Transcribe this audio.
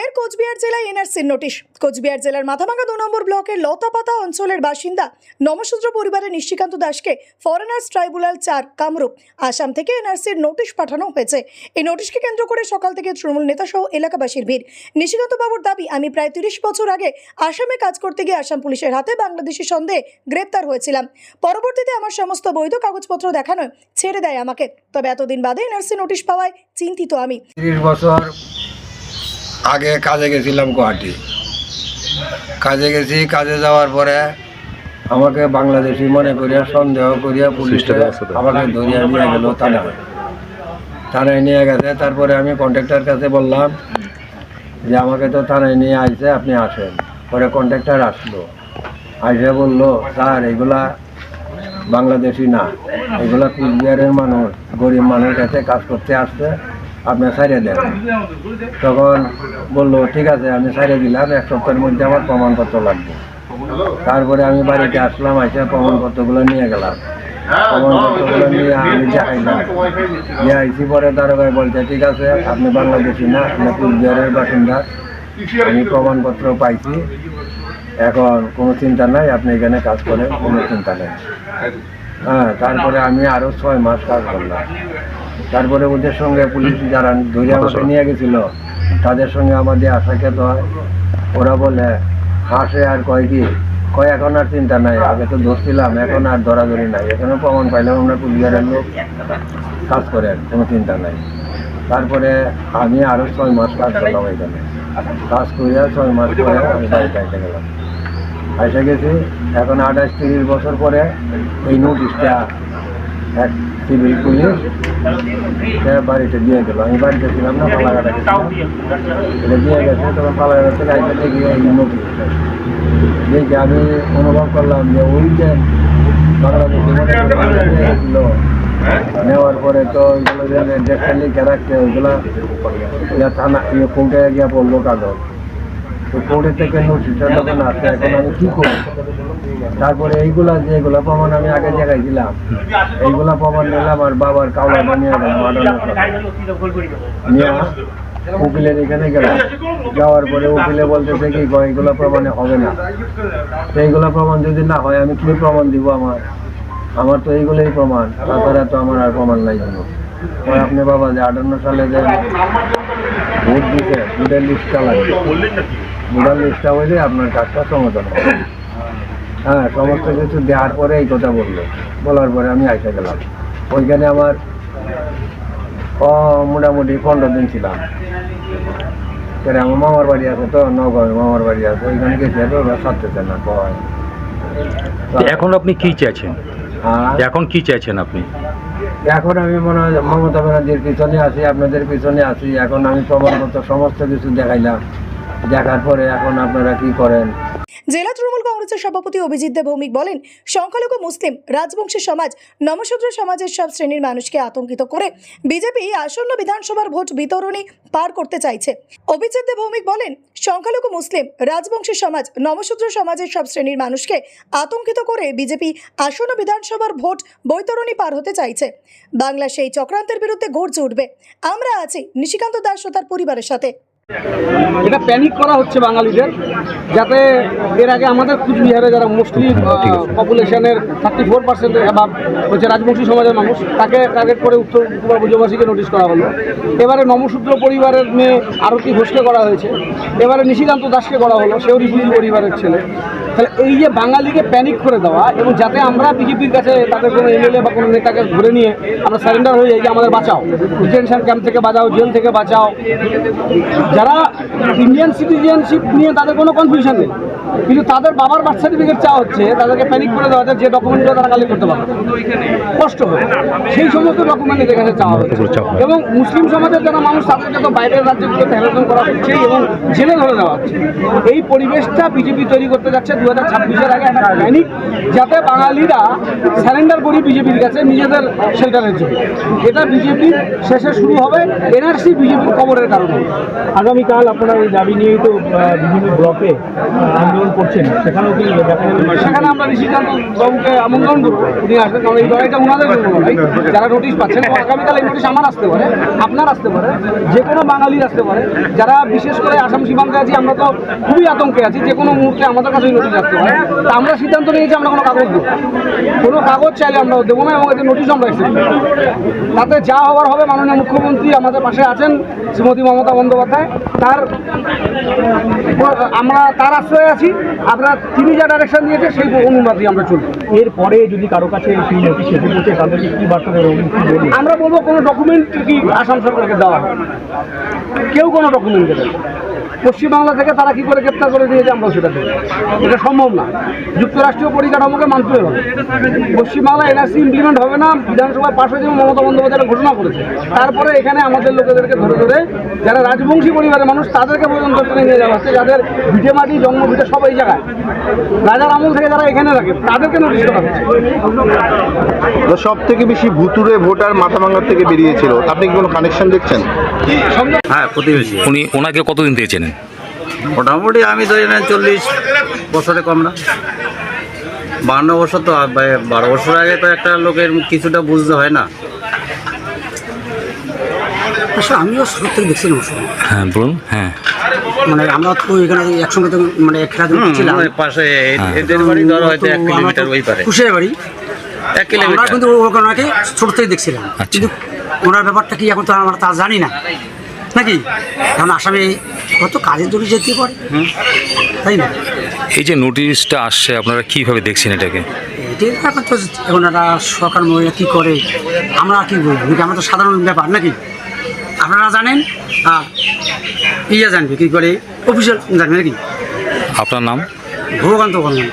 ফের কোচবিহার জেলায় এনআরসির নোটিশ। কোচবিহার জেলার মাথাভাঙ্গা দু নম্বর ব্লকের লতাপাতা অঞ্চলের বাসিন্দা নমশূদ্র পরিবারের নিশিকান্ত দাসকে ফরেনার্স ট্রাইব্যুনাল চার কামরূপ, আসাম থেকে এনআরসির নোটিশ পাঠানো হয়েছে। এই নোটিশকে কেন্দ্র করে সকাল থেকে তৃণমূল নেতা সহ এলাকাবাসীর ভিড়। নিশিকান্ত বাবুর দাবি, আমি প্রায় তিরিশ বছর আগে আসামে কাজ করতে গিয়ে আসাম পুলিশের হাতে বাংলাদেশি সন্দেহে গ্রেপ্তার হয়েছিলাম। পরবর্তীতে আমার সমস্ত বৈধ কাগজপত্র দেখানোয় ছেড়ে দেয় আমাকে। তবে এতদিন বাদে এনআরসি নোটিশ পাওয়ায় চিন্তিত আমি। আগে কাজে গেছিলাম গুয়াহাটি। কাজে গেছি কাজে যাওয়ার পরে আমাকে বাংলাদেশি মনে করিয়া সন্দেহ করিয়া পুলিশে আমাকে ধরিয়া নিয়ে গেল থানায়। থানায় নিয়ে গেছে তারপরে আমি কন্ট্রাক্টর কাছে বললাম যে আমাকে তো থানায় নিয়ে আইছে আপনি আসেন। পরে কন্ট্রাক্টর আসলো। আইসে বলল স্যার এগুলা বাংলাদেশি না। এগুলা কুচবিহারের মানুষ গরিব মানুষ কাছে কাজ করতে আসছে। আপনি ছাড়িয়ে দেন। তখন বলল, ঠিক আছে, আমি ছাড়িয়ে দিলাম, এক সপ্তাহের মধ্যে আমার প্রমাণপত্র লাগবে। তারপরে আমি বাড়িতে আসলাম এসে প্রমাণপত্রগুলো নিয়ে গেলাম। প্রমাণপত্রগুলো নিয়ে আমি দেখাইলাম যে আইসি, পরে দারোগায় বলছে, ঠিক আছে, আপনি বাংলাদেশি না, আপনি কুচবিহারের বাসিন্দা। আমি প্রমাণপত্র পাইছি। এখন কোনো চিন্তা নাই, আপনি এখানে কাজ করেন, কোনো চিন্তা নেই। হ্যাঁ তারপরে আমি আরও ছয় মাস কাজ করলাম। তারপরে ওদের সঙ্গে পুলিশ যারা ধরে আমাকে নিয়ে গেছিল তাদের সঙ্গে আমাদের আশা খেত হয়। ওরা বলে হাসে আর কয় কি? কয় এখন আর চিন্তা নাই আগে তো ধরছিলাম এখন আর ধরাধরি নাই। এখানে প্রমাণ পাইলাম আমরা কুচবিহারের লোক। কাজ করেন কোনো চিন্তা নাই। তারপরে আমি আরও ছয় মাস কাজ করলাম এখানে। কাজ করিয়া ছয় মাস পরে আমি বাড়িতে এসে গেলাম। এসে গেছি এখন আঠাশ তিরিশ বছর পরে এই নোটিশটা এক সিভিল পুলিশ বাড়িতে দিয়ে গেল। আমি বাড়িতে ছিলাম না পালাঘাটা এটা দিয়ে গেছে, তখন পালাঘাটা থেকে আইসা দেখি আমি অনুভব করলাম যে ওই যে নেওয়ার পরে তো ওইগুলো যে ডেটটা লিখে রাখছে, ওইগুলো থানা ইয়ে কোর্টে গিয়ে বলল কাগজ। তো থেকে নোটিশটা যখন আসে এখন আমি কী করব? তারপরে এইগুলা যেগুলো প্রমাণ আমি আগে জায়গায় দিলাম। এইগুলা প্রমাণ নিলাম আর বাবার কাউলা বানিয়ে গেলাম নিয়ে উকিলের এখানে গেলাম। যাওয়ার পরে উকিলে বলতেছে কি গো, এইগুলা প্রমাণে হবে না। তো এইগুলা প্রমাণ যদি না হয় আমি কি প্রমাণ দিব আমার? আমার তো এইগুলোই প্রমাণ তাছাড়া তো আমার আর প্রমাণ নাই আপনি বাবা যে আটান্ন সালে যে ভোট দিতে ভোটের লিস্টটা লাগবে ভোটার লিস্টটা হইলে আপনার কাজটা সমাধান হবে। হ্যাঁ সমস্ত কিছু দেওয়ার পরে এই কথা বলল। বলার পরে আমি আইসা গেলাম। ওইখানে আমার ও মোটামুটি পনেরো দিন ছিলাম। সেটা আমার মামার বাড়ি আছে তো নগাঁও মামার বাড়ি আছে। ওইখানে গেছি তো ওরা ছাড়তেছে না কয়। এখন আপনি কি চাইছেন? হ্যাঁ এখন কি চাইছেন আপনি? এখন আমি মনে হয় মমতা ব্যানার্জির পিছনে আছি, আপনাদের পিছনে আছি। এখন আমি প্রমাণপত্র সমস্ত কিছু দেখাইলাম। দেখার পরে এখন আপনারা কি করেন? জেলা তৃণমূল কংগ্রেসের সভাপতি অভিজিৎ দেব ভৌমিক বলেন, সংখ্যালঘু মুসলিম, রাজবংশী সমাজ নমশূদ্র সমাজের সব শ্রেণির মানুষকে আতঙ্কিত করে বিজেপি আসন্ন বিধানসভার ভোট বিতরণী পার করতে চাইছে। অভিজিৎ দেব ভৌমিক বলেন, সংখ্যালঘু মুসলিম, রাজবংশী সমাজ নমশূদ্র সমাজের সব শ্রেণির মানুষকে আতঙ্কিত করে বিজেপি আসন্ন বিধানসভার ভোট বৈতরণী পার হতে চাইছে। বাংলা সেই চক্রান্তের বিরুদ্ধে গর্জে উঠবে। আমরা আছি নিশিকান্ত দাস ও তার পরিবারের সাথে। এটা প্যানিক করা হচ্ছে বাঙালিদের যাতে এর আগে আমাদের কুচবিহারে যারা মুসলিম পপুলেশনের থার্টি ফোর পার্সেন্ট বা হচ্ছে রাজবংশী সমাজের মানুষ তাকে টার্গেট করে উত্তর পূর্বাঞ্চলবাসীকে নোটিশ করা হলো। এবারে নমসূত্র পরিবারের মেয়ে আরতি ঘোষকে করা হয়েছে। এবারে নিশিকান্ত দাসকে করা হলো সেও রিফিউজি পরিবারের ছেলে। তাহলে এই যে বাঙালিকে প্যানিক করে দেওয়া এবং যাতে আমরা বিজেপির কাছে তাদের কোনো এমএলএ বা কোনো নেতাকে ধরে নিয়ে আমরা সারেন্ডার হয়ে যাই যে আমাদের বাঁচাও। ডিটেনশন ক্যাম্প থেকে বাঁচাও জেল থেকে বাঁচাও। যারা ইন্ডিয়ান সিটিজেনশিপ নিয়ে তাদের কোনো কনফিউশন নেই। কিন্তু তাদের বাবার বার্থ সার্টিফিকেট চাওয়া হচ্ছে, তাদেরকে প্যানিক করে দেওয়া হচ্ছে যে ডকুমেন্টগুলো তারা কালেক্ট করতে পারবে কষ্ট হবে সেই সমস্ত ডকুমেন্ট এদের কাছে চাওয়া হচ্ছে। এবং মুসলিম সমাজের যারা মানুষ, তাদেরকে তো বাইরের রাজ্যগুলোতে হ্যারাসমেন্ট করা হচ্ছে এবং জেলে ধরে দেওয়া হচ্ছে। এই পরিবেশটা বিজেপি তৈরি করতে যাচ্ছে দু হাজার ছাব্বিশের আগে একটা প্যানিক যাতে বাঙালিরা স্যারেন্ডার করি বিজেপির কাছে নিজেদের শেল্টারের জন্য। এটা বিজেপির শেষে শুরু হবে এনআরসি বিজেপির খবরের কারণে। আগামীকাল আপনারা এই দাবি নিয়েই তো বিভিন্ন ব্লকে আন্দোলন করছেন। সেখানেও কি সেখানে আমরা বাবুকে আমন্ত্রণ করব। উনি আসবেন কারণ এই লড়াইটা ওনাদের যারা নোটিশ পাচ্ছেন আগামীকাল এই নোটিশ আমার আসতে পারে আপনার আসতে পারে যে কোনো বাঙালির আসতে পারে। যারা বিশেষ করে আসাম সীমান্তে আছি আমরা তো খুবই আতঙ্কে আছি যে কোনো মুহূর্তে আমাদের কাছে নোটিশ আসতে পারে। তা আমরা সিদ্ধান্ত নিয়েছি আমরা কোনো কাগজ দেবো কোনো কাগজ চাইলে আমরা দেবো না এবং এতে নোটিশ আমরা করব। তাতে যা হওয়ার হবে মাননীয় মুখ্যমন্ত্রী আমাদের পাশে আছেন শ্রীমতী মমতা বন্দ্যোপাধ্যায়। তার আমরা তার আশ্রয়ে আছি। আমরা তিনি যা ডাইরেকশন দিয়েছে সেই অনুবাদই আমরা চলবো এরপরে যদি কারও কাছে আমরা বলব, কোনো ডকুমেন্ট কি আসাম সরকারকে দেওয়া কেউ কোনো ডকুমেন্ট দেবে পশ্চিমবাংলা থেকে তারা কি করে গ্রেপ্তার করে দিয়েছে আমরা সেটা দেবো এটা সম্ভব না। যুক্তরাষ্ট্রীয় পরিকাঠামোকে মানতে হবে। পশ্চিমবাংলা এনআরসি ইমপ্লিমেন্ট হবে না, বিধানসভায় পাশ এবং মমতা বন্দ্যোপাধ্যায় ঘোষণা করেছে। তারপরে এখানে আমাদের লোকেদেরকে ধরে ধরে যারা রাজবংশী পরিবারের মানুষ, তাদেরকে পর্যন্ত টেনে নিয়ে যাওয়া হচ্ছে। যাদের ভিটে মাটি জন্ম ভিটে সব এই জায়গায়। রাজার আমল থেকে যারা এখানে রাখে, তাদেরকে নোটিশ সব থেকে বেশি ভুতুরে ভোটার মাথাভাঙ্গার থেকে বেরিয়েছিল। আপনি কি কোনো কানেকশন দেখছেন? হ্যাঁ প্রতিবেশী। উনি ওনাকে কতদিন থেকে চেনেন? মোটামুটি আমি ধরি না চল্লিশ বছরে কম না। বান্ন বছর তো বারো বছর আগে তো একটা লোকের কিছুটা বুঝতে হয় না। আমিও সত্যি দেখছিলাম হ্যাঁ বলুন হ্যাঁ। মানে আমরা তো এখানে একসঙ্গে তো মানে খেলাধুলা ওই পাশে এ- এদের বাড়ি ধরো হয়তো এক কিলোমিটার ওই পারে। কুশের বাড়ি। এক কিলোমিটার। কিন্তু ওনাকে ছোট থেকে দেখছিলাম। আচ্ছা। কিন্তু ওনার ব্যাপারটা কি এখন তো আমরা তা জানি না। নাকি? কারণ আসামে কত কাজের জন্য যেতে পারে। তাই না? এই যে নোটিশটা আসছে আপনারা কীভাবে দেখছেন এটাকে? এটাই তো এখন তো এখন একটা সরকার মহিলা কী করে? আমরা কি বলব? এটা আমরা তো সাধারণ ব্যাপার নাকি? আপনারা জানেন? আর ইয়া জানবে কি করে? অফিসিয়াল জানবে নাকি? আপনার নাম? ভগবান তো বলবেন